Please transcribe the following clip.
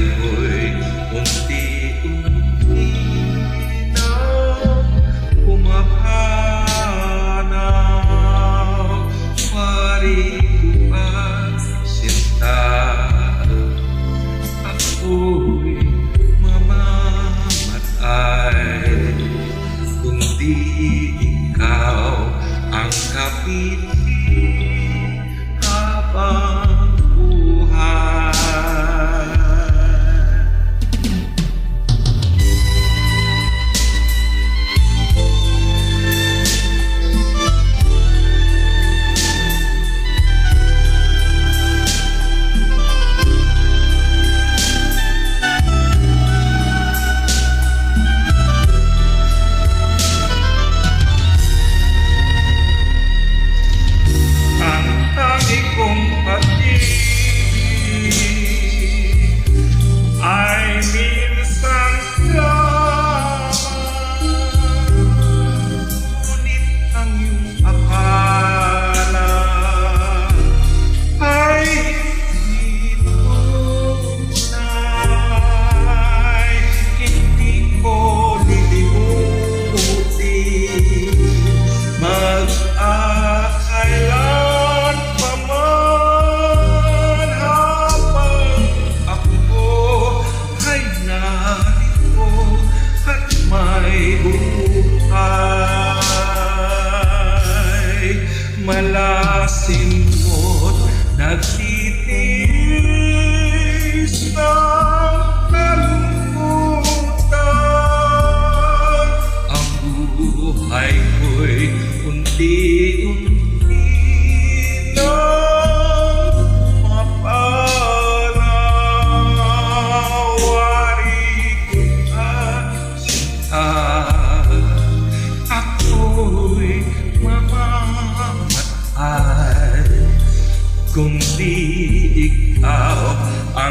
ako'y unti-unti na humahanap Pari ko ang sinta Ako'y mamamatay Kundi ikaw ang kapit Let's see. kundi ikaw ang